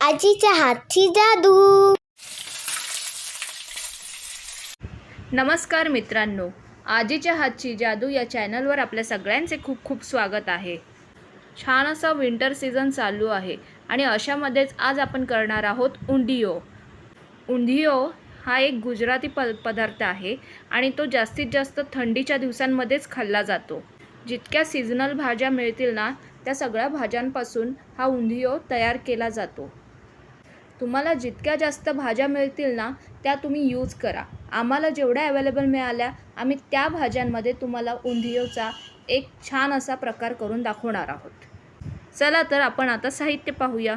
आजीच्या हातची जादू. नमस्कार मित्रांनो आजीच्या हातची जादू या चॅनलवर आपल्या सगळ्यांचे खूप खूप स्वागत आहे. छान असा विंटर सीझन चालू आहे आणि अशामध्येच आज आपण करणार आहोत उंधियो उंडियो हा एक गुजराती प पदार्थ आहे आणि तो जास्तीत जास्त थंडीच्या दिवसांमध्येच खाल्ला जातो. जितक्या सीझनल भाज्या मिळतील ना त्या सगळ्या भाज्यांपासून हा उंधियो तयार केला जातो. तुम्हाला जितक्या जास्त भाज्या मिळतील ना त्या तुम्ही यूज करा. आम्हाला जेवढ्या अवेलेबल मिळाल्या आम्ही त्या भाज्यांमध्ये तुम्हाला उंधियोचा एक छान असा प्रकार करून दाखवणार आहोत. चला तर आपण आता साहित्य पाहूया.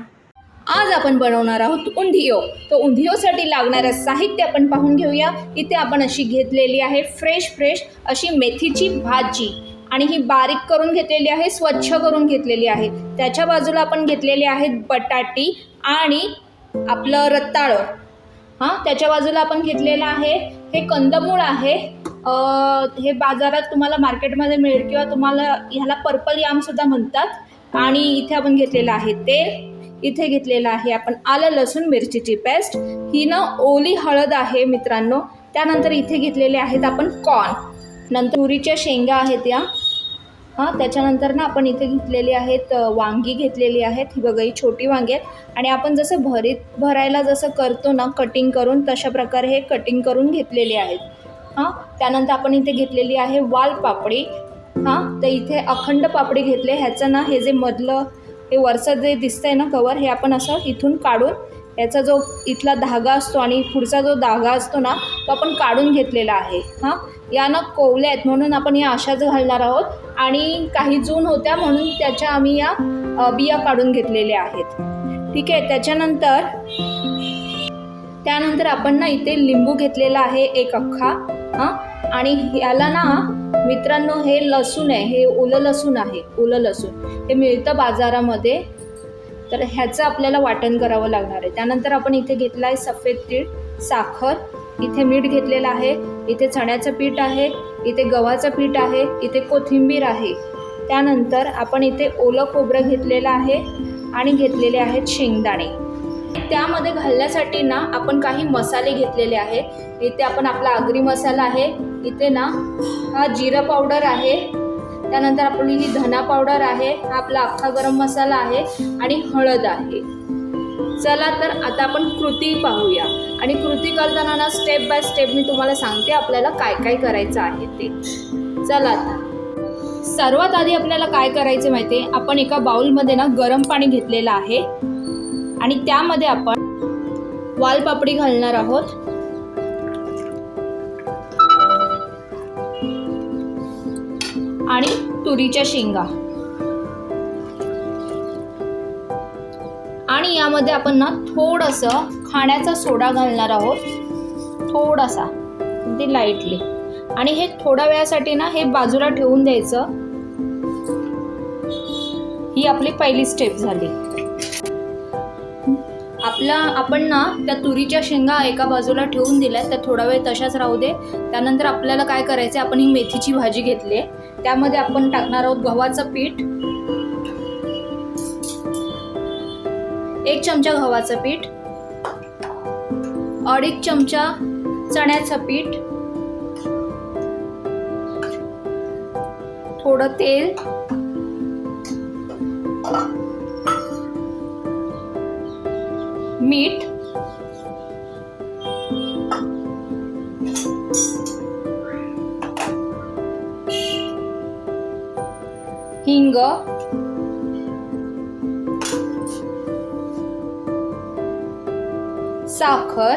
आज आपण बनवणार आहोत उंधियो. तो उंधियोसाठी लागणारं साहित्य आपण पाहून घेऊया. इथे आपण अशी घेतलेली आहे फ्रेश फ्रेश अशी मेथीची भाजी. आणि ही बारीक करून घेतलेली आहे स्वच्छ करून घेतलेली आहे. त्याच्या बाजूला आपण घेतलेली आहेत बटाटी आणि आपलं रताळं हां त्याच्या बाजूला आपण घेतलेलं आहे. हे कंदमूळ आहे. हे बाजारात तुम्हाला मार्केटमध्ये मिळेल किंवा तुम्हाला ह्याला पर्पल यामसुद्धा म्हणतात. आणि इथे आपण घेतलेलं आहे तेल. इथे घेतलेलं आहे आपण आलं लसूण मिरचीची पेस्ट. ही ना ओली हळद आहे मित्रांनो. त्यानंतर इथे घेतलेले आहेत आपण कॉर्न. नंतर तुरीच्या शेंगा आहेत या. हां त्याच्यानंतर ना आपण इथे घेतलेली आहेत वांगी घेतलेली आहेत. ही बघा ही छोटी वांगी आहेत. आणि आपण जसं भरीत भरायला जसं करतो ना कटिंग करून तशा प्रकारे हे कटिंग करून घेतलेले आहेत. हां त्यानंतर आपण इथे घेतलेली आहे वाल पापडी. हां तर इथे अखंड पापडी घेतले. ह्याचं ना हे जे मधलं हे वरचं जे दिसतंय ना कवर हे आपण असं इथून काढून याचा जो इथला धागा असतो आणि पुढचा जो धागा असतो ना तो आपण काढून घेतलेला आहे. हां? या ना कोवल्या आहेत म्हणून आपण या अशाच घालणार आहोत. आणि काही जून होत्या म्हणून त्याच्या आम्ही या बिया काढून घेतलेल्या आहेत. ठीक आहे त्याच्यानंतर त्यानंतर आपण ना इथे लिंबू घेतलेला आहे एक अख्खा. हां? आणि याला ना मित्रांनो हे लसूण आहे हे ओलं लसूण आहे ओलं लसूण. हे मिळतं बाजारामध्ये. तर ह्याचं आपल्याला वाटण करावं लागणार आहे. त्यानंतर आपण इथे घेतलं आहे सफेद तीळ साखर. इथे मीठ घेतलेलं आहे. इथे चण्याचं पीठ आहे. इथे गव्हाचं पीठ आहे. इथे कोथिंबीर आहे. त्यानंतर आपण इथे ओलं खोबरं घेतलेलं आहे आणि घेतलेले आहेत शेंगदाणे. त्यामध्ये घालण्यासाठी ना आपण काही मसाले घेतलेले आहे इथे आपण आपला आगरी मसाला आहे. इथे ना हा जिरं पावडर आहे. त्यानंतर आपली ही धना पावडर आहे हा आपला अख्खा गरम मसाला आहे आणि हळद आहे. चला तर आता आपण कृती पाहूया. आणि कृती करताना ना स्टेप बाय स्टेप मी तुम्हाला सांगते आपल्याला काय काय करायचं आहे ते. चला सर्वात आधी आपल्याला काय करायचं माहिती आहे? आपण एका बाउलमध्ये ना गरम पाणी घेतलेलं आहे. आणि त्यामध्ये आपण वालपापडी घालणार आहोत. आणि तुरीच्या शेंगा. आणि यामध्ये आपण ना थोडंसं खाण्याचा सोडा घालणार आहोत. थोडासा अगदी लाईटली आणि हे थोड्या वेळासाठी ना हे बाजूला ठेवून द्यायचं. ही आपली पहिली स्टेप झाली. आपला आपण ना त्या तुरीच्या शेंगा एका बाजूला ठेवून दिल्या त्या थोडा वेळ तशाच राहू दे. त्यानंतर आपल्याला काय करायचं आपण ही मेथीची भाजी घेतली आहे. त्यामध्ये आपण टाकणार आहोत गव्हाचं पीठ. एक चमचा गव्हाचं पीठ. अडीच चमचा चण्याचं पीठ. थोडं तेल. मीठ. हिंग. साखर.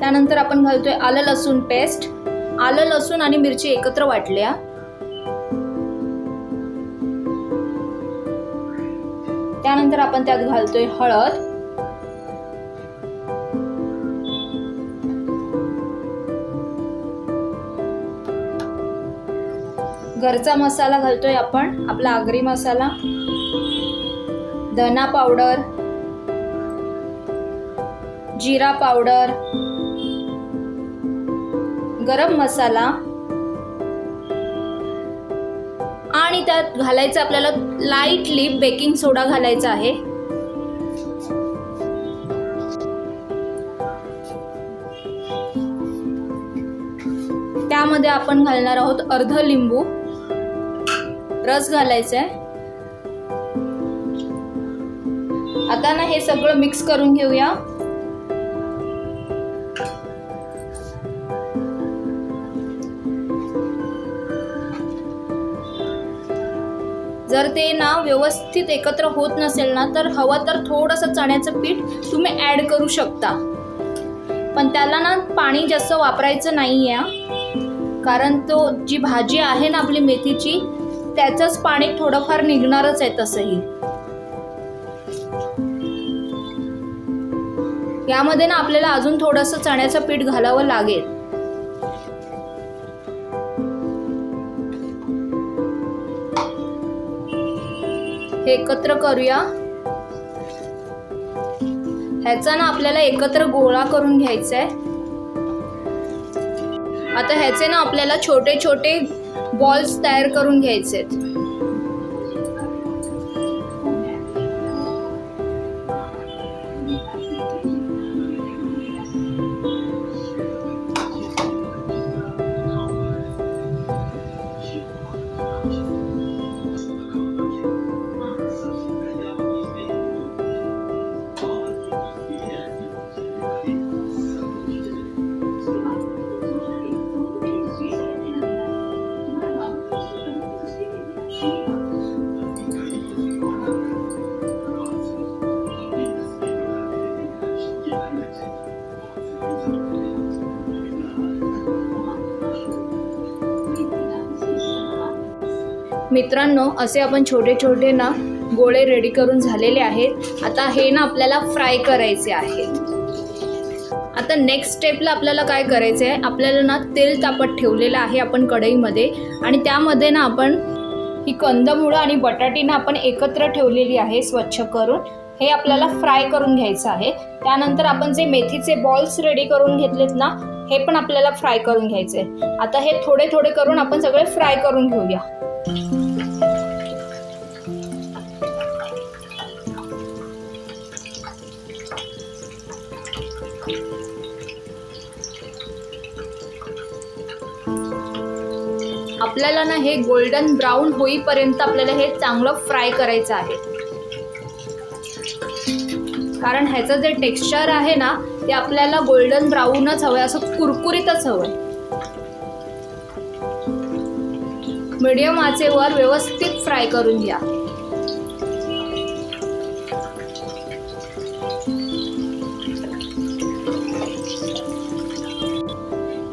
त्यानंतर आपण घालतोय आलं लसूण पेस्ट आलं लसूण आणि मिरची एकत्र वाटल्या. त्यानंतर आपण त्यात घालतोय हळद. घरचा मसाला घालतोय आपण आपला आगरी मसाला. धना पावडर. जिरा पावडर. गरम मसाला. आणि त्यात घालायचं आपल्याला लाईटली बेकिंग सोडा घालायचा आहे. त्यामध्ये आपण घालणार आहोत अर्ध लिंबू. रस घालायचा आहे आता ना हे सगळं मिक्स करून घेऊया. जर ते ना व्यवस्थित एकत्र होत नसेल ना तर हवं तर थोडंसं चण्याचं पीठ तुम्ही ॲड करू शकता. पण त्याला ना पाणी जास्त वापरायचं नाही आहे कारण तो जी भाजी आहे ना आपली मेथीची त्याचंच पाणी थोडंफार निघणारच आहे तसंही. यामध्ये ना आपल्याला अजून थोडंसं चण्याचं पीठ घालावं लागेल. हे एकत्र करूया. ह्याचा ना आपल्याला एकत्र गोळा करून घ्यायचा आहे आता ह्याचे ना आपल्याला छोटे छोटे बॉल्स तयार करून घ्यायचे आहेत मित्रांनो असे आपण छोटे छोटे ना गोळे रेडी करून झालेले आहेत. आता हे ना आपल्याला फ्राय करायचे आहेत. आता नेक्स्ट स्टेपला आपल्याला काय करायचं आहे? आपल्याला ना तेल तापत ठेवलेलं आहे आपण कढईमध्ये. आणि त्यामध्ये ना आपण ही कंदमुळं आणि बटाटी ना आपण एकत्र ठेवलेली आहे स्वच्छ करून. हे आपल्याला फ्राय करून घ्यायचं आहे. त्यानंतर आपण जे मेथीचे बॉल्स रेडी करून घेतलेत ना हे पण आपल्याला फ्राय करून घ्यायचे आता हे थोडे थोडे करून आपण सगळे फ्राय करून घेऊया. आपल्याला ना हे गोल्डन ब्राऊन होईपर्यंत आपल्याला हे चांगलं फ्राय करायचं आहे. कारण ह्याचं जे टेक्स्चर आहे ना ते आपल्याला गोल्डन ब्राऊनच हवं असं कुरकुरीतच हवं मीडियम आचेवर व्यवस्थित फ्राय करून घ्या.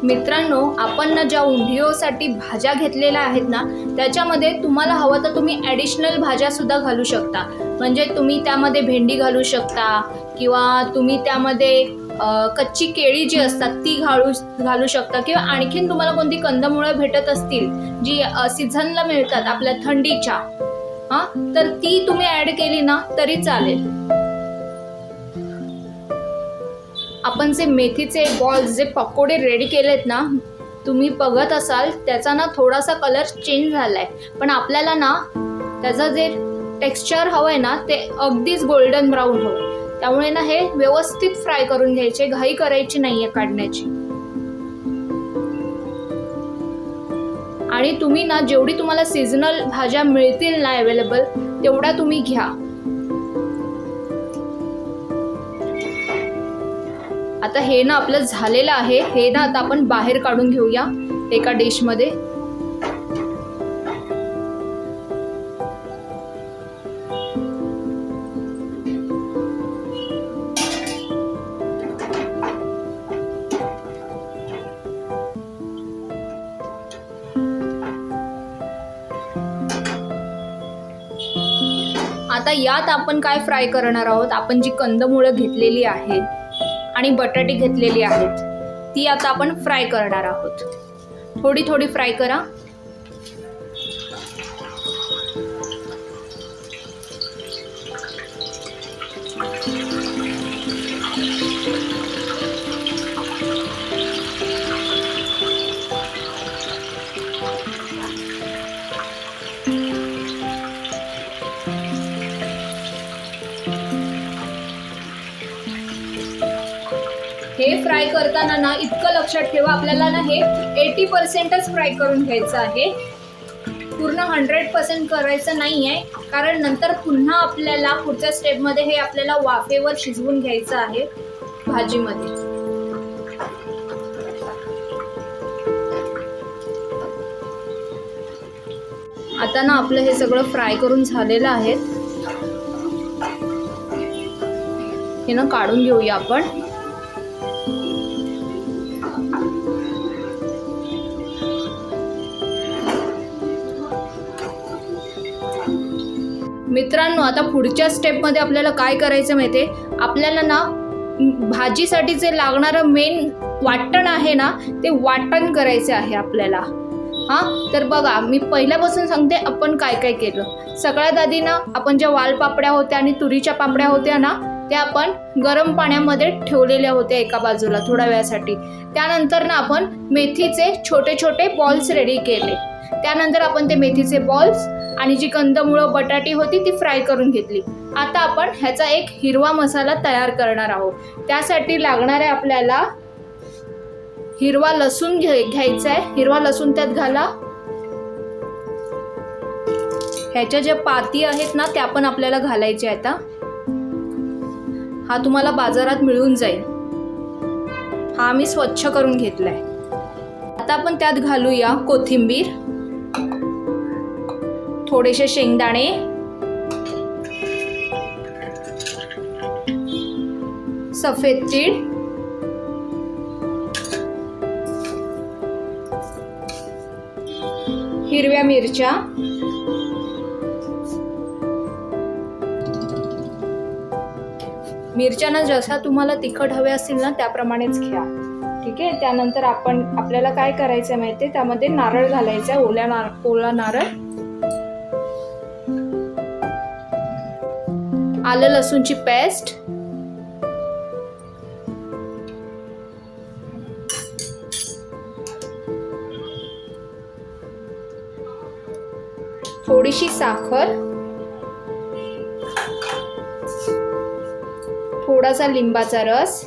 मित्रांनो आपण ना ज्या उंधियोसाठी भाज्या घेतलेल्या आहेत ना त्याच्यामध्ये तुम्हाला हवं तर तुम्ही ॲडिशनल भाज्या सुद्धा घालू शकता. म्हणजे तुम्ही त्यामध्ये भेंडी घालू शकता किंवा तुम्ही त्यामध्ये कच्ची केळी जी असतात ती घालू घालू शकता. किंवा आणखीन तुम्हाला कोणती कंदमुळं भेटत असतील जी सीझनला मिळतात आपल्या थंडीच्या हां? तर ती तुम्ही ॲड केली ना तरी चालेल. आपण जे मेथीचे बॉल्स जे पकोडे रेडी केलेत ना तुम्ही बघत असाल त्याचा ना थोडासा कलर चेंज झाला आहे पण आपल्याला ना त्याचं जे टेक्स्चर हवं आहे ना ते अगदीच गोल्डन ब्राऊन हवं त्यामुळे ना हे व्यवस्थित फ्राय करून घ्यायचे घाई करायची नाही आहे काढण्याची. आणि तुम्ही ना जेवढी तुम्हाला सीझनल भाज्या मिळतील ना अवेलेबल तेवढ्या तुम्ही घ्या. आता हे ना आपलं झालेलं आहे. हे ना आता आपण बाहेर काढून घेऊया एका डिशमध्ये आता यात आपण काय फ्राय करणार आहोत? आपण जी कंदमुळं घेतलेली आहेत आणि बटाटी घेतलेली आहेत. ती आता आपण फ्राय करणार आहोत. थोडी थोडी फ्राय करा. हे फ्राय करताना ना इतकं लक्षात ठेवा आपल्याला ना हे एटी पर्सेंटच फ्राय करून घ्यायचं आहे. पूर्ण हंड्रेड पर्सेंट करायचं नाही आहे कारण नंतर पुन्हा आपल्याला पुढच्या स्टेपमध्ये हे आपल्याला वाफेवर शिजवून घ्यायचं आहे भाजीमध्ये. आता ना आपलं हे सगळं फ्राय करून झालेलं आहे. हे ना काढून घेऊया आपण. मित्रांनो आता पुढच्या स्टेपमध्ये आपल्याला काय करायचं माहिती आहे आपल्याला ना भाजीसाठी जे लागणारं मेन वाटण आहे ना ते वाटण करायचे आहे आपल्याला. हां? तर बघा मी पहिल्यापासून सांगते आपण काय काय केलं. सगळ्यात आधी ना आपण ज्या वालपापड्या होत्या आणि तुरीच्या पापड्या होत्या ना त्या आपण गरम पाण्यामध्ये ठेवलेल्या होत्या एका बाजूला थोड्या वेळासाठी. त्यानंतर ना आपण मेथीचे छोटे छोटे बॉल्स रेडी केले. त्यानंतर आपण ते मेथीचे बॉल्स आणि जी कंदमुळं बटाटी होती ती फ्राय करून घेतली. आता आपण ह्याचा एक हिरवा मसाला तयार करणार आहोत. त्यासाठी लागणार आहे आपल्याला हिरवा लसूण घे घ्यायचा आहे. हिरवा लसूण त्यात घाला. ह्याच्या ज्या पाती आहेत ना त्या पण आपल्याला घालायच्या आहेत हा तुम्हाला बाजारात मिळून जाईल. हा मी स्वच्छ करून घेतलाय. आता आपण त्यात घालूया कोथिंबीर. थोडेसे शेंगदाणे. सफेद तीळ. हिरव्या मिरच्या. मिरच्यानं जसा तुम्हाला तिखट हवे असतील ना त्याप्रमाणेच घ्या. ठीक आहे? त्यानंतर आपण आपल्याला काय करायचं आहे माहिती आहे त्यामध्ये नारळ घालायचा ओल्या नार ओला नारळ. आलं लसूणची पेस्ट. थोडीशी साखर. थोडासा लिंबाचा रस.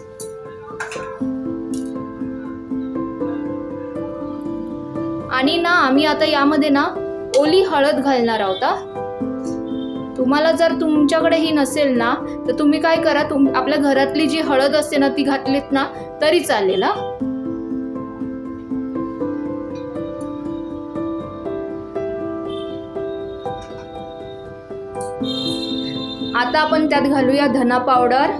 आणि ना आम्ही आता यामध्ये ना ओली हळद घालणार आहोत तुम्हाला जर तुमच्याकडे ही नसेल ना तर तुम्ही काय करा तुम आपल्या घरातली जी हळद असते ना ती घातलीत ना तरी चालेल हा. आता आपण त्यात घालूया धना पावडर.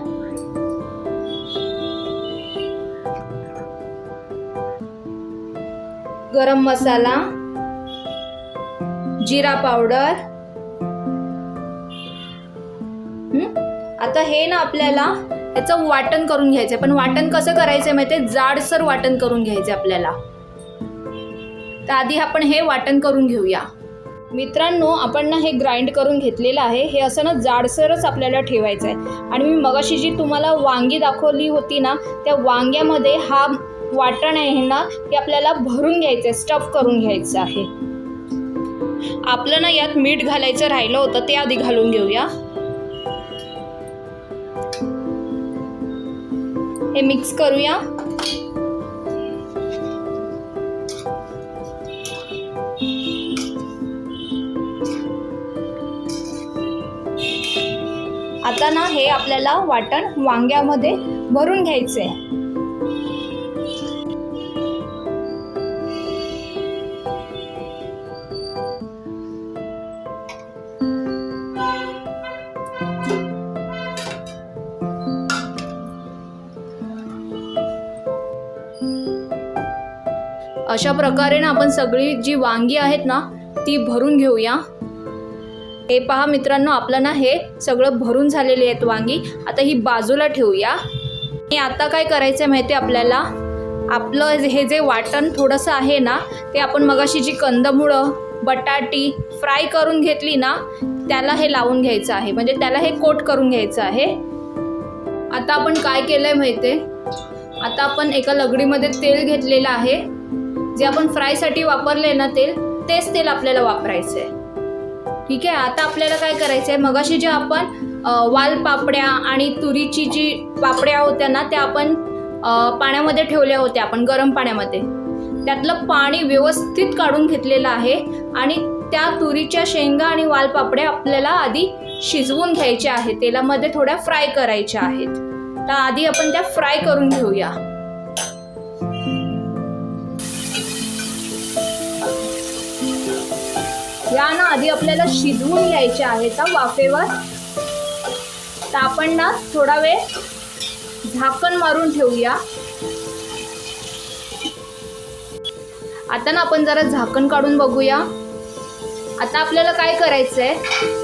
गरम मसाला. जिरा पावडर. आता हे ना आपल्याला ह्याचं वाटण करून घ्यायचं पण वाटण कसं करायचं माहिती आहे जाडसर वाटण करून घ्यायचं आपल्याला. तर आधी आपण हे वाटण करून घेऊया. मित्रांनो आपण ना हे ग्राइंड करून घेतलेलं आहे. हे असं ना जाडसरच आपल्याला ठेवायचं आहे आणि मी मगाशी जी तुम्हाला वांगी दाखवली होती ना त्या वांग्यामध्ये हा वाटण आहे ना ते आपल्याला भरून घ्यायचं आहे स्टफ करून घ्यायचं आहे. आपलं ना यात मीठ घालायचं राहिलं होतं ते आधी घालून घेऊया. हे मिक्स करूया. आता ना हे आपल्याला वाटण वांग्यामध्ये भरून घ्यायचे अशा प्रकारे ना आपण सगळी जी वांगी आहेत ना ती भरून घेऊया. हे पहा मित्रांनो आपलं ना हे सगळं भरून झालेले आहेत वांगी. आता ही बाजूला ठेवूया. आणि आता काय करायचं आहे माहिती आहे आपल्याला? आपलं हे जे वाटण थोडंसं आहे ना ते आपण मगाशी जी कंदमुळं बटाटी फ्राय करून घेतली ना त्याला हे लावून घ्यायचं आहे. म्हणजे त्याला हे कोट करून घ्यायचं आहे. आता आपण काय केलं आहे माहिती आहे आता आपण एका लगडीमध्ये तेल घेतलेलं आहे. जे आपण फ्रायसाठी वापरले ना तेल तेच तेल आपल्याला वापरायचं आहे ठीक आहे? आता आपल्याला काय करायचं आहे मगाशी जे आपण वाल पापड्या आणि तुरीची जी पापड्या होत्या ना त्या आपण पाण्यामध्ये ठेवल्या होत्या आपण गरम पाण्यामध्ये. त्यातलं पाणी व्यवस्थित काढून घेतलेलं आहे आणि त्या तुरीच्या शेंगा आणि वालपापड्या आपल्याला आधी शिजवून घ्यायच्या आहेत. तेलामध्ये थोड्या फ्राय करायच्या आहेत. तर आधी आपण त्या फ्राय करून घेऊया. या ना आधी आपल्याला शिजवून घ्यायच्या आहेत वाफेवर. तर आपण ना थोडा वेळ झाकण मारून ठेवूया. आता ना आपण जरा झाकण काढून बघूया. आता आपल्याला काय करायचं आहे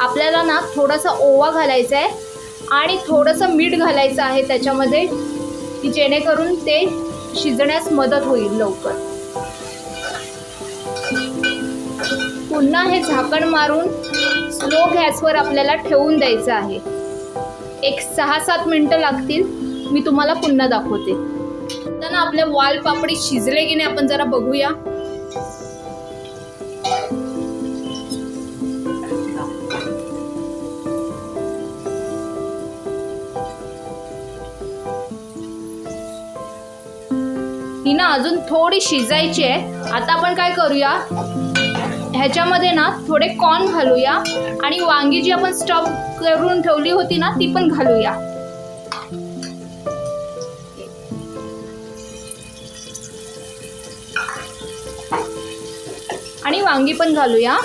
आपल्याला ना थोडासा ओवा घालायचा आहे आणि थोडंसं मीठ घालायचं आहे त्याच्यामध्ये की जेणेकरून ते शिजण्यास मदत होईल लवकर. पुन्हा हे झाकण मारून स्लो गॅसवर आपल्याला ठेवून द्यायचं आहे. एक सहा सात मिनटं लागतील. मी तुम्हाला पुन्हा दाखवते. त्यांना आपले वाल पापडी शिजले की नाही आपण जरा बघूया. ही ना अजून थोडी शिजायची आहे. आता आपण काय करूया? ह्याच्यामध्ये ना थोडे कॉर्न घालूया. आणि वांगी जी आपण स्टॉप करून ठेवली होती ना ती पण घालूया. आणि वांगी पण घालूया.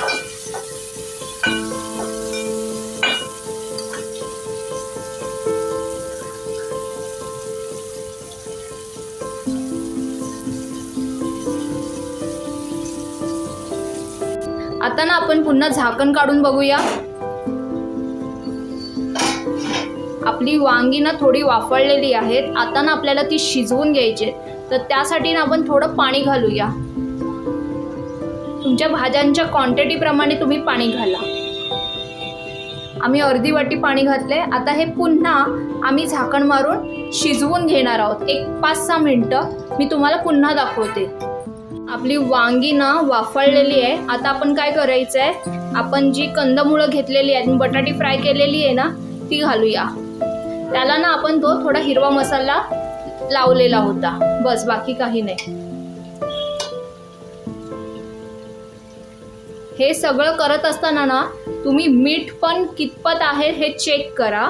आता ना आपण पुन्हा झाकण काढून बघूया. आपली वांगी ना थोडी वाफळलेली आहेत. आता ना आपल्याला ती शिजवून घ्यायची तर त्यासाठी ना आपण थोडं पाणी घालूया. तुमच्या भाज्यांच्या क्वांटिटीप्रमाणे तुम्ही पाणी घाला. आम्ही अर्धी वाटी पाणी घातले आता हे पुन्हा आम्ही झाकण मारून शिजवून घेणार आहोत. एक पाच सहा मिनटं मी तुम्हाला पुन्हा दाखवते. आपली वांगी ना वाफळलेली आहे. आता आपण काय करायचं आहे आपण जी कंदमुळं घेतलेली आहेत बटाटी फ्राय केलेली आहे ना ती घालूया. त्याला ना आपण तो थोडा हिरवा मसाला लावलेला होता. बस बाकी काही नाही. हे सगळं करत असताना ना तुम्ही मीठ पण कितपत आहे हे चेक करा.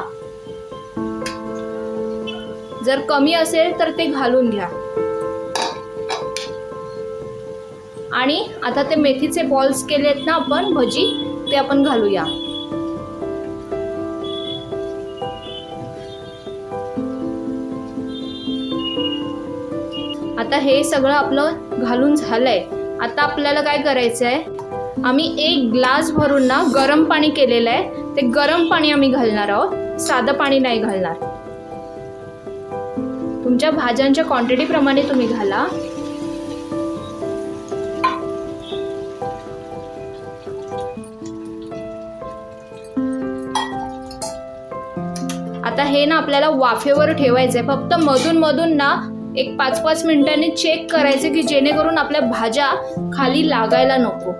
जर कमी असेल तर ते घालून घ्या. आणि आता ते मेथीचे बॉल्स केले आहेत ना आपण भजी ते आपण घालूया. आता हे सगळं आपलं घालून झालंय. आता आपल्याला काय करायचं आहे आम्ही एक ग्लास भरून ना गरम पाणी केलेलं आहे. ते गरम पाणी आम्ही घालणार आहोत. साधं पाणी नाही घालणार. तुमच्या भाज्यांच्या क्वांटिटीप्रमाणे तुम्ही घाला. हे ना आपल्याला वाफेवर ठेवायचं आहे फक्त मधून मधून ना एक पाच पाच मिनिटांनी चेक करायचे की जेणेकरून आपल्या भाज्या खाली लागायला नको.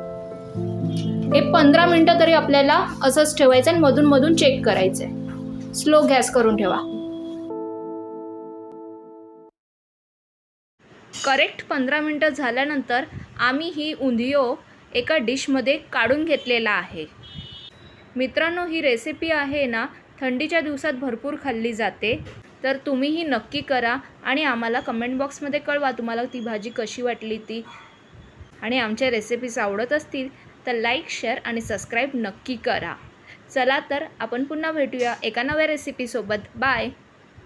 हे पंधरा मिनटं तरी आपल्याला असंच ठेवायचं आणि मधून मधून चेक करायचंय. स्लो गॅस करून ठेवा. करेक्ट पंधरा मिनटं झाल्यानंतर आम्ही ही उंधियो एका डिशमध्ये काढून घेतलेला आहे. मित्रांनो ही रेसिपी आहे ना थंडीच्या दिवसात भरपूर खाल्ली जाते. तर तुम्हीही नक्की करा आणि आम्हाला कमेंट बॉक्समध्ये कळवा तुम्हाला ती भाजी कशी वाटली ती. आणि आमच्या रेसिपीज आवडत असतील तर लाईक शेअर आणि सबस्क्राईब नक्की करा. चला तर आपण पुन्हा भेटूया एका नव्या रेसिपीसोबत बाय